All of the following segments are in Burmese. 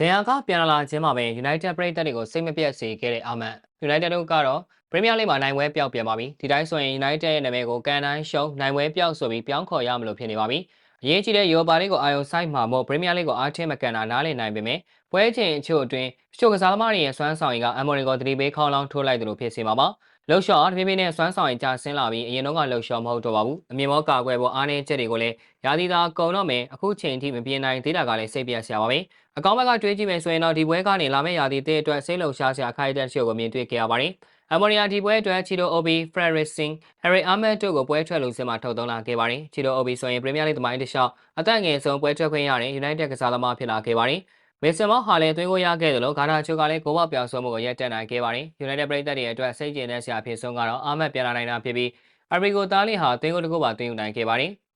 ဒန်ယာကပြန်လာခြင်းမှာပဲ United ပရိသတ်တွေကိုစိတ်မပြတ်စေခဲ့တဲ့အာမန် United တို့ကတော့ Premier League မှာနိုင်ပွဲပျောက်ပြန်ပါပြီဒီတိုင်းဆိုရင် United ရဲ့နာမည်ကိုကန်တိုင်းရှုံးနိုင်ပွဲပျောက်ဆိုပြီးပြောင်းခေါ်ရမလို့ဖြစ်နေပါပြီ အရေးကြီးတဲ့ Europa League ကိုအာရုံစိုက်မှာမို့ Premier League ကိုအားထင်းမကန်တာနားလည်နိုင်ပေမဲ့ပွဲချိန်အချို့အတွင်းချို့ကစားသမားတွေရဲ့စွမ်းဆောင်ရည်ကအမေရိကန်သတိပေးခေါင်းလောင်းထိုးလိုက်သလိုဖြစ်စေမှာပါလှုပ်ရှော့တဖြည်းဖြည်းနဲ့စွမ်းဆောင်ရည်ကျဆင်းလာပြီးအရင်တော့ကလှုပ်ရှော့မဟုတ်တော့ပါဘူးအမြင်မောကာကွယ်ဖို့အားနည်းချက်တွေကိုလည်းရာသီသာကုံတော့မယ်အခုချိန်ထိမပြင်းနိုင်သေးတာကလည်းစိတ်ပြတ်စရာပါပဲအကောင့်ဘက်ကတွေးကြည့်မယ်ဆိုရင်တော့ဒီပွဲကနေလာမယ့်ရာသီတဲ့အတွက်စိတ်လှုပ်ရှားစရာခိုင်တဲ့ရှို့ကိုမြင်တွေ့ခဲ့ရပါတယ် အမေရိကန်ဒီပွဲအတွက်ချီတိုအိုဘီဖရက်ရစ်စင်ဟယ်ရီအာမတ်တို့ကိုပွဲထွက်လူစင်မှာထုတ်သုံးလာခဲ့ပါတယ်ချီတိုအိုဘီဆိုရင်ပရီးမီးယားလိသမိုင်းတစ်လျှောက်အသက်ငယ်ဆုံးပွဲထွက်ခွင့်ရတဲ့ United ကစားသမားဖြစ်လာခဲ့ပါတယ်မေဆန်မောက်ဟာလည်းသွင်းကိုရခဲ့တယ်လို့ဂါနာချိုကလည်းဂိုးပေါက်ပြောင်းဆုံးမှုကိုရက်တက်နိုင်ခဲ့ပါတယ်။ United ပြည်သက်တွေအတွက်စိတ်ကျဉ်တဲ့ဆရာဖြစ်ဆုံးကတော့အာမတ်ပြန်လာနိုင်တာဖြစ်ပြီးအရီဂိုတားလီဟာသွင်းကိုတစ်ခုပါသွင်းယူနိုင်ခဲ့ပါတယ်။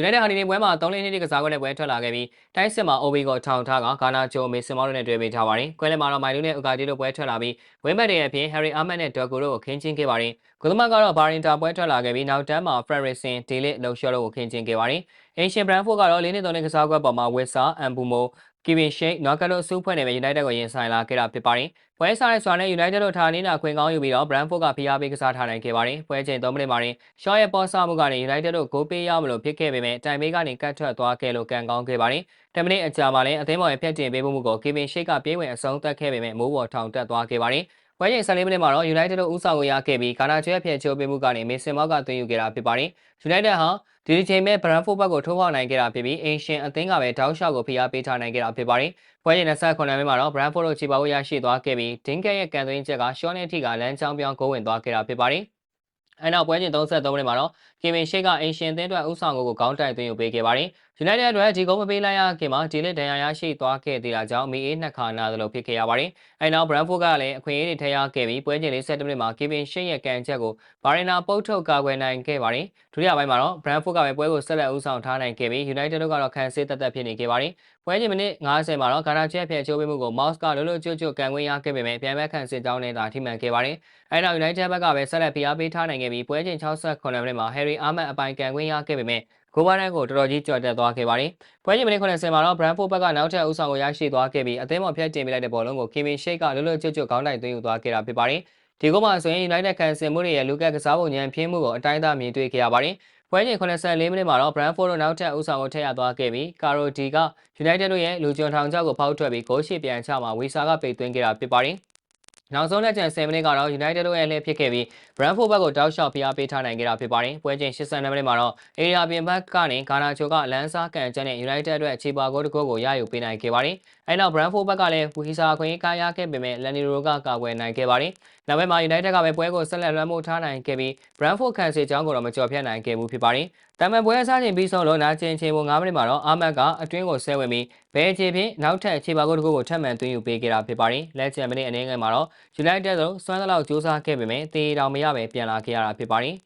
United ဟာဒီနေ့ပွဲမှာ3လနှစ်ကစားကွက်နဲ့ပွဲထွက်လာခဲ့ပြီးတိုက်စစ်မှာ OB ကိုထောင်ထားကဂါနာချိုမေဆန်မောက်တို့နဲ့တွေ့ပေးထားပါတယ်။ကွဲလက်မှာတော့မိုင်လူနဲ့ဥကာတီတို့ပွဲထွက်လာပြီးဝင်းဘက်တွေအပြင် Harry Ahmed နဲ့ Dogo တို့ကိုခင်းချင်းခဲ့ပါတယ်။ဂိုသမကတော့ဘာရင်တာပွဲထွက်လာခဲ့ပြီးနောက်တန်းမှာ Fredrickson, Dalit, Luxor တို့ကိုခင်းချင်းခဲ့ပါတယ်။ Asian Brentford ကတော့၄နှစ်3နှစ်ကစားကွက်ပေါ်မှာ Wissa, Ambumo, ကီဗင်ရှိတ်နော်ကတ်တို့စုဖွဲ့နေမဲ့ United ကိုရင်ဆိုင်လာခဲ့တာဖြစ်ပါတယ်။ပွဲစားရဲစွာနဲ့ United တို့ထားနေတာခွင့်ကောင်းယူပြီးတော့ Brentford ကဖိအားပေးကစားထားနိုင်ခဲ့ပါတယ်။ပွဲချိန်3မိနစ်မှာတင် Shaw ရဲ့ပေါ်ဆမှုကနေ United တို့ဂိုးပေးရမလို့ဖြစ်ခဲ့ပေမဲ့တိုင်မေးကနေကတ်ထွက်သွားခဲ့လို့ကန်ကောင်းခဲ့ပါတယ်။10မိနစ်အကြာမှာလည်းအသင်းပေါ်ရဲ့ဖျက်တင်ပေးမှုကိုကီဗင်ရှိတ်ကပြေးဝင်အဆုံးသတ်ခဲ့ပေမဲ့မိုးပေါ်ထောင်တက်သွားခဲ့ပါတယ်။ ပွဲချိန်14မိနစ်မှာတော့ United တို့ဦးဆောင်ကိုရခဲ့ပြီးကာနာချဲဖျက်ချိုးပေးမှုကနေမေဆင်မောက်ကသွင်းယူခဲ့တာဖြစ်ပါတယ်။ United ဟာဒီဒီချိန်မဲ့ဘရန်ဖို့ဘက်ကိုထိုးဖောက်နိုင်ခဲ့တာဖြစ်ပြီးအင်ရှင်အသင်းကပဲတောက်လျှောက်ကိုဖိအားပေးထားနိုင်ခဲ့တာဖြစ်ပါတယ်။ပွဲချိန်29မိနစ်မှာတော့ Brentford တို့ခြေပါဝရရှိသွားခဲ့ပြီးဒင်းကက်ရဲ့ကန်သွင်းချက်ကရှော့နေတီကလမ်းချောင်းပြောင်းဂိုးဝင်သွားခဲ့တာဖြစ်ပါတယ်။အဲနောက်ပွဲချိန်33မိနစ်မှာတော့ကင်ဗင်ရှိတ်ကအင်ရှင်အသင်းအတွက်ဥဆောင်ကိုကိုကောင်းတိုက်သွင်းယူပေးခဲ့ပါတယ်။ United အတွက်ဒီဂိုးမပေးလိုက်ရခင်မှာဒီလစ်ဒဏ်ရာရရှိသွားခဲ့သေးတာကြောင့်မီအေးနှစ်ခါနာသလိုဖြစ်ခဲ့ရပါတယ်။အဲနောက် Brentford ကလည်းအခွင့်အရေးတွေထည့်ရခဲ့ပြီးပွဲချိန်47မိနစ်မှာကင်ဗင်ရှိတ်ရဲ့ကန်ချက်ကိုဘာရင်နာပုတ်ထုတ်ကာကွယ်နိုင်ခဲ့ပါတယ်။ဒုတိယပိုင်းမှာတော့ Brentford ကပဲပွဲကိုဆက်လက်ဥဆောင်ထားနိုင်ခဲ့ပြီး United တို့ကတော့ခံစစ်သက်သက်ဖြစ်နေခဲ့ပါတယ်။ပွဲချိန်မိနစ်90မှာတော့ဂါနာချက်ဖျက်ချိုးပေးမှုကို Mouse ကလွတ်လွတ်ကျွတ်ကျွတ်ကန်ဝင်းရခဲ့ပေမဲ့ပြန်မဲ့ခံစစ်ကြောင်းနဲ့သာထိမှန်ခဲ့ပါတယ်။အဲနောက် United ဘက်ကပဲဆက်လက်ဖိအားပေးထားနိုင်ခဲ့ပြီးပွဲချိန်68မိနစ်မှာ Harry Ahmed အပိုင်ကန်ခွင့်ရခဲ့ပေမဲ့ ဂိုးဘားတန်းကိုတော်တော်ကြီးကြော်တက်သွားခဲ့ပါတယ်။ပွဲချိန်မိနစ်90မှာတော့ Brentford ဘက်ကနောက်ထပ်အုပ်ဆောင်ကိုရရှိသွားခဲ့ပြီးအသင်းပေါ်ဖျက်တင်ပေးလိုက်တဲ့ဘောလုံးကို Kimi Shake ကလွတ်လွတ်ကျွတ်ကျွတ်ခေါင်းတိုက်သွင်းယူသွားခဲ့တာဖြစ်ပါတယ်။ဒီကုန်းမှာဆိုရင် United ကန်ဆင်မှုတွေရဲ့လူကက်ကစားပုံညံပြင်းမှုကိုအတိုင်းအတာမြင်တွေ့ခဲ့ရပါတယ်။ပွဲချိန်84မိနစ်မှာတော့ Brentford တို့နောက်ထပ်အုပ်ဆောင်ကိုထည့်ရသွားခဲ့ပြီး Caro D က United တို့ရဲ့လူကျွန်းထောင်ချောက်ကိုဖောက်ထွက်ပြီးဂိုးရှိပြန်ချမှာဝီဆာကပိတ်သွင်းခဲ့တာဖြစ်ပါတယ်။ နောက်ဆုံးလက်ကျန်10မိနစ်ကတော့ United တို့ရဲ့လှည့်ဖြစ်ခဲ့ပြီး Brentford ဘက်ကိုတောက်လျှောက်ဖိအားပေးထားနိုင်ခဲ့တာဖြစ်ပါတယ်။ပွဲချိန်82မိနစ်မှာတော့ Area ပြင်ဘက်ကနေဂါနာချိုကလန်းစားကန်ချက်နဲ့ United အတွက်ခြေပါဂိုးတစ်ဂိုးကိုရယူပေးနိုင်ခဲ့ပါတယ်။အဲနောက် Brentford ဘက်ကလည်းဝီဆာခွင့်ကားရခဲ့ပေမဲ့ Laniro ကကာကွယ်နိုင်ခဲ့ပါတယ်။နောက်ပိုင်းမှာ United ကပဲပွဲကိုဆက်လက်လွှမ်းမိုးထားနိုင်ခဲ့ပြီး Brentford ခံစစ်ကြောင်းကိုတော့မကျော်ဖြတ်နိုင်ခဲ့ဘူးဖြစ်ပါတယ်။တမန်ပွဲအစားချိန်ပြီးဆုံးလို့နာကျင်ချိန်ပုံ9မိနစ်မှာတော့အာမတ်ကအတွင်းကိုဆဲဝင်ပြီးဘဲအခြေဖြင့်နောက်ထပ်ခြေပါဂိုးတစ်ခုကိုထပ်မံသွင်းယူပေးခဲ့တာဖြစ်ပါတယ်။လက်ချန်မိနစ်အနေငယ်မှာတော့ United တို့စွမ်းသလောက်စူးစမ်းခဲ့ပေမဲ့တေးတောင်မရပဲပြန်လာခဲ့ရတာဖြစ်ပါတယ်